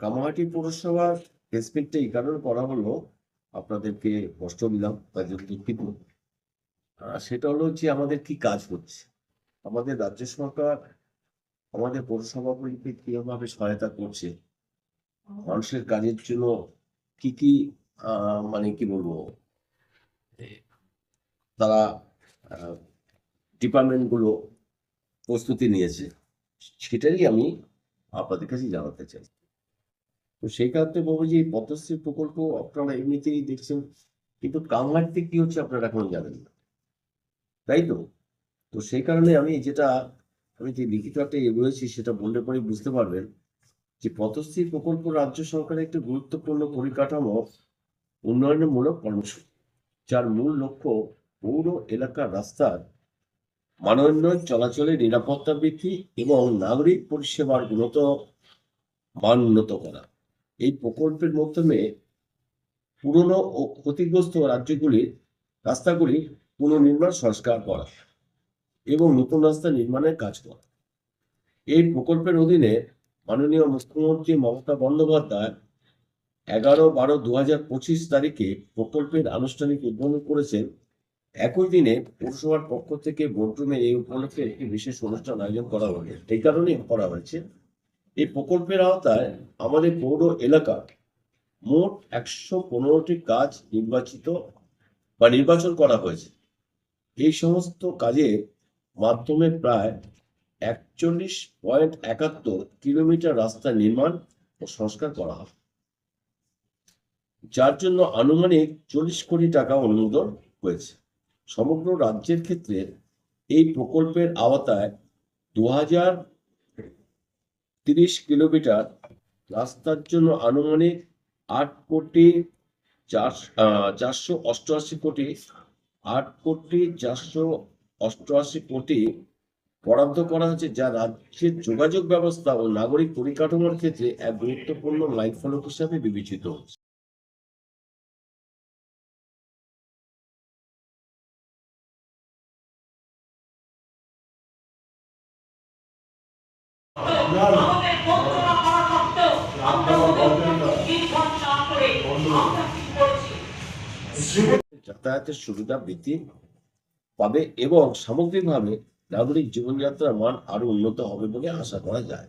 কামাহাটি পৌরসভার প্রেসমিটটা এই কারণে করা হলো, আপনাদেরকে কষ্ট দিলাম, তার জন্য দুঃখিত। সেটা হলো যে আমাদের কি কাজ হচ্ছে? আমাদের রাজ্য সরকার, আমাদের পৌরসভাগুলিকে কীভাবে সহায়তা করছে? মানুষের কাজের জন্য কি কি মানে কি বলব? তারা ডিপার্টমেন্টগুলো প্রস্তুতি নিয়েছে সেটারই আমি আপনাদের কাছে জানাতে চাই। তো সেই কারণে বলব যে পদ্মশ্রী প্রকল্প আপনারা এমনিতেই দেখছেন, কিন্তু কামহাটিতে কি হচ্ছে আপনারা এখন জানেন না। তাই তো? তো সেই কারণে আমি যেটা, আমি যে লিখিত একটা ইয়ে রয়েছি সেটা বললে পরে বুঝতে পারবেন যে পদ্মশ্রী প্রকল্প রাজ্য সরকারের একটি গুরুত্বপূর্ণ পরিকাঠামো উন্নয়নমূলক কর্মসূচি, যার মূল লক্ষ্য পৌর এলাকার রাস্তার মানোন্নয়ন, চলাচলের নিরাপত্তা বৃদ্ধি এবং নাগরিক পরিষেবার গুণত মান উন্নত করা। এই প্রকল্পের মাধ্যমে পুরনো ও ক্ষতিগ্রস্ত রাজ্যগুলির রাস্তাগুলি পুনর্নির্মাণ সংস্কার করা এবং নতুন রাস্তা নির্মাণের কাজ করা। এই প্রকল্পের অধীনে মাননীয় মুখ্যমন্ত্রী মমতা বন্দ্যোপাধ্যায় এগারো বারো দু হাজার পঁচিশ তারিখে প্রকল্পের আনুষ্ঠানিক উদ্বোধন করেছেন। একই দিনে পৌরসভার পক্ষ থেকে বোর্ডরুমে এই উপলক্ষে একটি বিশেষ অনুষ্ঠান আয়োজন করা হয়েছে এই কারণেই করা হয়েছে। এই প্রকল্পের আওতায় আমাদের পৌর এলাকা মোট একশো পনেরোটি কাজ নির্বাচিত বা নির্বাচন করা হয়েছে। এই সমস্ত কাজের মাধ্যমে প্রায় একচল্লিশ পয়েন্ট একাত্তর কিলোমিটার রাস্তা নির্মাণ ও সংস্কার করা হবে যার জন্য আনুমানিক চল্লিশ কোটি টাকা অনুমোদন হয়েছে। সমগ্র রাজ্যের ক্ষেত্রে এই প্রকল্পের আওতায় দু হাজার তিরিশ কিলোমিটার। রাস্তার জন্য আনুমানিক আট কোটি চার চারশো অষ্টআশি কোটি, আট কোটি চারশো অষ্টআশি কোটি বরাদ্দ করা হয়েছে, যা রাজ্যের যোগাযোগ ব্যবস্থা ও নাগরিক পরিকাঠামোর ক্ষেত্রে এক গুরুত্বপূর্ণ লাইফ ফলক হিসাবে বিবেচিত হচ্ছে। যাতায়াতের সুবিধা বৃদ্ধি পাবে এবং সামগ্রিকভাবে নাগরিক জীবনযাত্রার মান আরও উন্নত হবে বলে আশা করা যায়।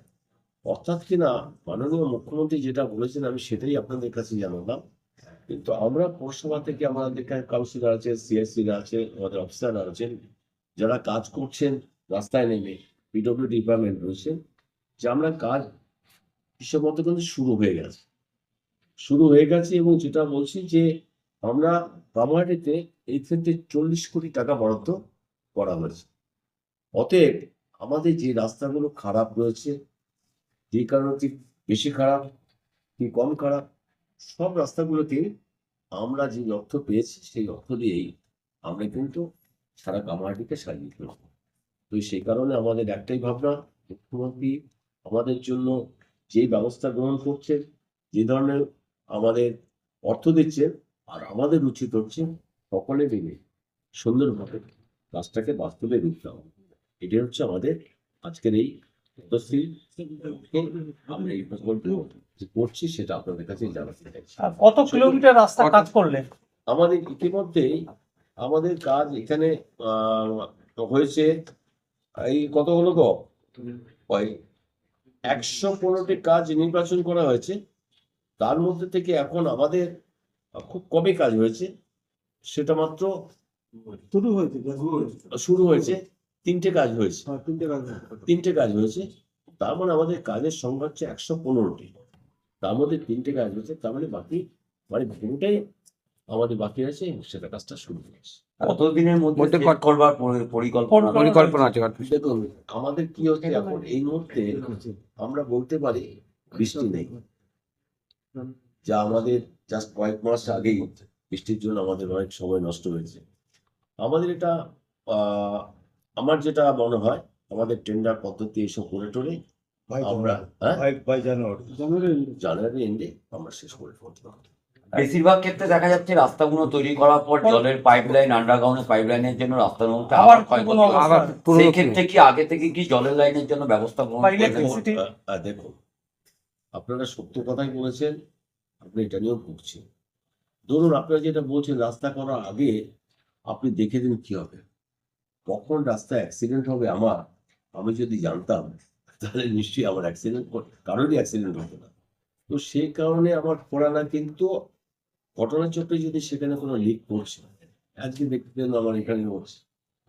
অর্থাৎ কিনা মাননীয় মুখ্যমন্ত্রী যেটা বলেছেন, আমি সেটাই আপনাদের কাছে জানালাম। কিন্তু আমরা পৌরসভা থেকে আমাদের এখানে কাউন্সিলর আছে সিএসসিরা আছে, আমাদের অফিসাররা আছেন, যারা কাজ করছেন, রাস্তায় নেমে পিডব্লিউ ডিপার্টমেন্ট রয়েছে। যে আমরা কাজ হিসেব মতো কিন্তু শুরু হয়ে গেছে। শুরু হয়ে গেছে এবং যেটা বলছি যে আমরা কামাহাটিতে এই ক্ষেত্রে চল্লিশ কোটি টাকা বরাদ্দ করা হয়েছে। অতএব আমাদের যে রাস্তাগুলো খারাপ রয়েছে, যে কারণে কি বেশি খারাপ, কি কম খারাপ, সব রাস্তাগুলোতে আমরা যে অর্থ পেয়েছি সেই অর্থ দিয়েই আমরা কিন্তু সারা কামাহাটিকে সাজিয়ে ফেলব তো সেই কারণে আমাদের একটাই ভাবনা, মুখ্যমন্ত্রী আমাদের জন্য যে ব্যবস্থা গ্রহণ করছেন যে ধরনের আমাদের অর্থ দিচ্ছেন আর আমাদের উচিত হচ্ছে সকলে মিলে সুন্দরভাবে কাজটাকে বাস্তবে রূপ দেওয়া এটাই হচ্ছে আমাদের আজকের এই আমরা এই প্রকল্প করছি সেটা আপনাদের কাছে জানাতে চাইছি কত কিলোমিটার রাস্তা কাজ করলেন আমাদের ইতিমধ্যেই আমাদের কাজ এখানে আহ, হয়েছে এই কত হলো গো? ওই একশো পনেরোটি কাজ নির্বাচন করা হয়েছে তার মধ্যে থেকে এখন আমাদের খুব কমই কাজ হয়েছে সেটা মাত্র শুরু হয়েছে শুরু হয়েছে। তিনটে কাজ হয়েছে। হ্যাঁ, তিনটে কাজ তিনটে কাজ হয়েছে তার মানে আমাদের কাজের সংখ্যা হচ্ছে একশো পনেরোটি। তার মধ্যে তিনটে কাজ হয়েছে তার মানে বাকি মানে পুরোটাই আমাদের বাকি আছে সেটা কাজটা শুরু হয়েছে কতদিনের মধ্যে করবার পরিকল্পনা? পরিকল্পনা আছে দেখুন আমাদের কি হচ্ছে এখন? এই মুহূর্তে আমরা বলতে পারি বৃষ্টি নেই। যা আমাদের জাস্ট কয়েক মাস আগেই বৃষ্টির জন্য আমাদের অনেক সময় নষ্ট হয়েছে। আমাদের এটা আহ, আমার যেটা মনে হয় আমাদের টেন্ডার পদ্ধতি এসব করে টোরে আমরা হ্যাঁ? জানুয়ারি। জানুয়ারি জানুয়ারি এন্ডে আমরা শেষ করে ফেলতে পারব। বেশিরভাগ ক্ষেত্রে দেখা যাচ্ছে রাস্তাগুলো তৈরি করার পর জলের পাইপলাইন আন্ডারগ্রাউন্ডের পাইপলাইনের জন্য রাস্তার মধ্যে আবার সেই ক্ষেত্রে কি আগে থেকে কি জলের লাইনের জন্য ব্যবস্থা গ্রহণ দেখুন আপনারা সত্য কথাই বলেছেন আপনি এটা নিয়েও ভুগছেন। ধরুন আপনারা যেটা বলছেন রাস্তা করার আগে আপনি দেখে দিন কি হবে। কখন রাস্তা অ্যাক্সিডেন্ট হবে আমার আমি যদি জানতাম তাহলে নিশ্চয়ই আমার অ্যাক্সিডেন্ট কারোরই অ্যাক্সিডেন্ট হতো না। তো সেই কারণে আমার করা না কিন্তু ঘটনাচক্রে যদি সেখানে কোনো লিক করছে আজকে দেখতে পেলাম আমার এখানে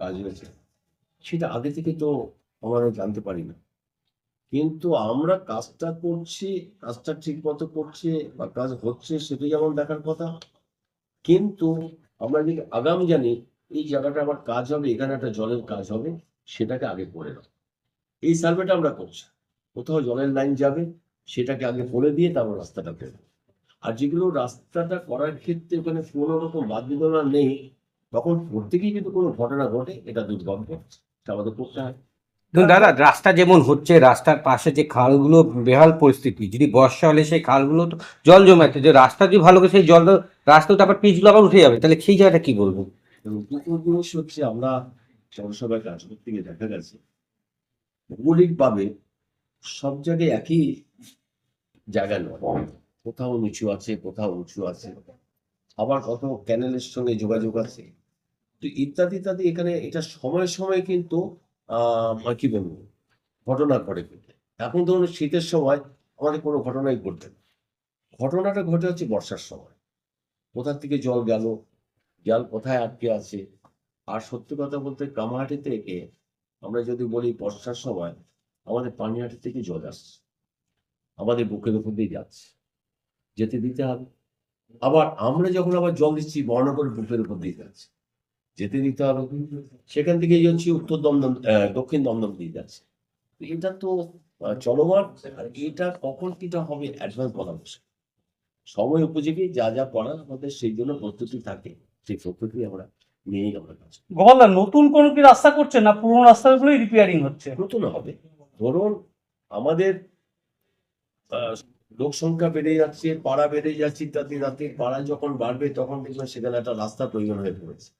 কাজ হয়েছে। সেটা আগে থেকে তো আমরা জানতে পারি না। কিন্তু আমরা কাজটা করছি, কাজটা ঠিক মতো করছে বা কাজ হচ্ছে সেটা যেমন দেখার কথা। কিন্তু আমরা যদি আগাম জানি এই জায়গাটা আমার কাজ হবে, এখানে একটা জলের কাজ হবে, সেটাকে আগে করে নাও। এই সার্ভেটা আমরা করছি। কোথাও জলের লাইন যাবে, সেটাকে আগে বলে দিয়ে তারপর রাস্তাটা করব আর যেগুলো রাস্তাটা করার ক্ষেত্রে ওখানে কোনো রকম বাধ্যতা নেই তখন প্রত্যেকেই যদি কোনো ঘটনা ঘটে এটা এটা আমাদের করতে হয়। দাদা রাস্তা যেমন হচ্ছে রাস্তার পাশে যে খালগুলো বেহাল পরিস্থিতি যদি বর্ষা হলে সেই খালগুলো তো জল জমে আছে যে রাস্তা যদি ভালো করে সেই জল রাস্তা তো আবার পিচগুলো আবার উঠে যাবে তাহলে সেই জায়গাটা কি বলব? হচ্ছে আমরা জনসভায় কাজ করতে গিয়ে দেখা গেছে ভৌগোলিকভাবে সব জায়গায় একই জায়গা নয়। কোথাও নিচু আছে, কোথাও উঁচু আছে। আবার কত ক্যানেলের সঙ্গে যোগাযোগ আছে। তো ইত্যাদি ইত্যাদি এখানে এটা সময় সময় কিন্তু, আহ কি বলব? ঘটনা ঘটে কিন্তু। এখন ধরুন শীতের সময় আমাদের কোনো ঘটনাই ঘটবে না। ঘটনাটা ঘটে হচ্ছে বর্ষার সময়। কোথা থেকে জল গেল? জল কোথায় আটকে আছে? আর সত্যি কথা বলতে কামাহাটি থেকে আমরা যদি বলি বর্ষার সময় আমাদের পানিহাটি থেকে জল আসছে। আমাদের বুকের উপর দিয়ে যাচ্ছে। যেতে দিতে হবে। আবার আমরা যখন আবার জল দিচ্ছি বর্ণগর বুকের উপর দিয়ে যাচ্ছে যেতে দিতে হবে। সেখান থেকে হচ্ছে উত্তর দমদম দক্ষিণ দমদম দিয়ে যাচ্ছে। এটা তো চলমান আর এটা কখন কিটা হবে অ্যাডভান্স বলা মুশকিল। সময় উপযোগী যা যা করার আমাদের সেই জন্য প্রস্তুতি থাকে সেই প্রস্তুতি আমরা নিয়েই আমরা কাজ। গোপালদা নতুন কোনো কি রাস্তা করছে না পুরোনো রাস্তাগুলোই রিপেয়ারিং হচ্ছে? নতুন হবে। ধরুন আমাদের আহ, লোক সংখ্যা বেড়ে যাচ্ছে পাড়া বেড়ে যাচ্ছে ইত্যাদি ইত্যাদি। পাড়া যখন বাড়বে তখন দেখবেন সেখানে একটা রাস্তা প্রয়োজন হয়ে পড়েছে।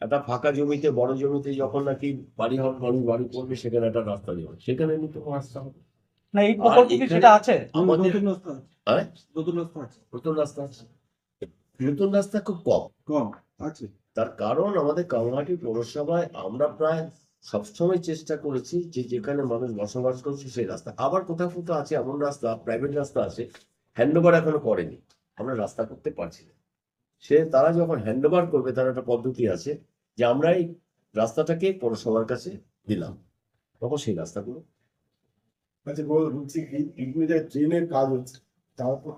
একটা ফাঁকা জমিতে বড় জমিতে যখন নাকি বাড়ি হবে মানুষ বাড়ি করবে সেখানে একটা রাস্তা দেবে সেখানে নতুন রাস্তা হবে না। এই প্রকল্প কি সেটা আছে? আমাদের নতুন রাস্তা হ্যাঁ? নতুন রাস্তা আছে। নতুন রাস্তা আছে? নতুন রাস্তা খুব কম। কম আছে। তার কারণ আমাদের কামাহাটি পৌরসভায় আমরা প্রায় সবসময় চেষ্টা করেছি যে যেখানে মানুষ বসবাস করছে সেই রাস্তা। আবার কোথাও কোথাও আছে এমন রাস্তা প্রাইভেট রাস্তা আছে হ্যান্ডওভার এখনও করেনি। আমরা রাস্তা করতে পারছি না। সে তারা যখন হ্যান্ডওভার করবে তার একটা পদ্ধতি আছে যে আমরা এই রাস্তাটাকে পৌরসভার কাছে দিলাম। তখন সেই রাস্তাগুলো আচ্ছা বলছি বিভিন্ন জায়গায় ট্রেনের কাজ হচ্ছে তারপর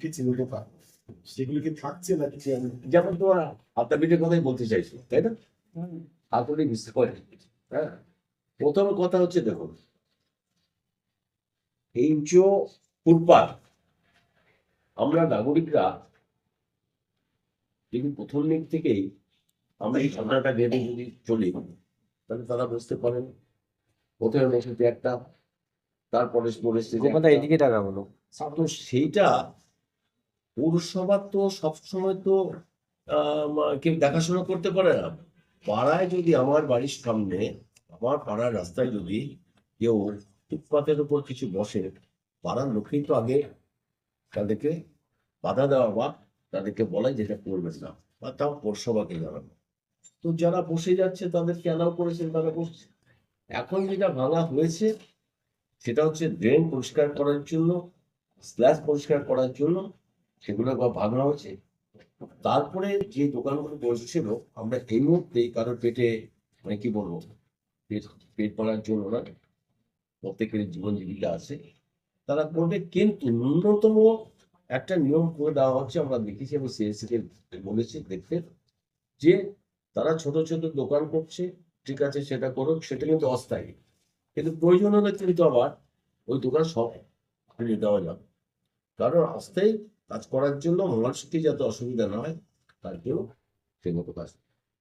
কি ছিল কোথায় সেগুলো কি থাকছে না আমি যেমন তোমার আপনার কথাই বলতে চাইছি তাই না? আপনি বুঝতে পারেন হ্যাঁ? প্রথম কথা হচ্ছে দেখুন এই যে ফুটপাত আমরা নাগরিকরা যদি প্রথম দিক থেকেই আমরা এই ঘটনাটা ভেবে যদি চলি তাহলে তারা বুঝতে পারেন প্রথমে মেসেজে একটা তারপরে পরিস্থিতি এদিকে টাকা বলো। তো সেইটা পৌরসভা তো সবসময় তো আহ, কেউ দেখাশোনা করতে পারে না। পাড়ায় যদি আমার বাড়ির সামনে, আমার পাড়ার রাস্তায় যদি কেউ ফুটপাতের উপর কিছু বসে, পাড়ার লোকেই তো আগে তাদেরকে বাধা দেওয়া বা তাদেরকে বলাই যেটা করবেন না, বা তাও পৌরসভাকে জানানো তো যারা বসে যাচ্ছে তাদেরকে অ্যালাউ করেছেন তারা বসছে? এখন যেটা ভাঙা হয়েছে, সেটা হচ্ছে ড্রেন পরিষ্কার করার জন্য স্ল্যাশ পরিষ্কার করার জন্য সেগুলো ভাঙা হয়েছে। তারপরে যে দোকানগুলো বসছিল, আমরা এই মুহূর্তে কারোর পেটে মানে কি বলব, পেট পেট পড়ার জন্য না, প্রত্যেকের জীবন জীবিকা আছে, তারা করবে। কিন্তু ন্যূনতম একটা নিয়ম করে দেওয়া হচ্ছে, আমরা দেখেছি এবং সিএসসি কে বলেছি, দেখতে, যে তারা ছোট ছোট দোকান করছে, ঠিক আছে, সেটা করুক, সেটা কিন্তু অস্থায়ী। কিন্তু প্রয়োজন হলে কিন্তু আবার ওই দোকান সব খুলে দেওয়া যাবে। কারণ অস্থায়ী কাজ করার জন্য মানুষকে যাতে অসুবিধা না হয় তার জন্য সেই মতো কাজ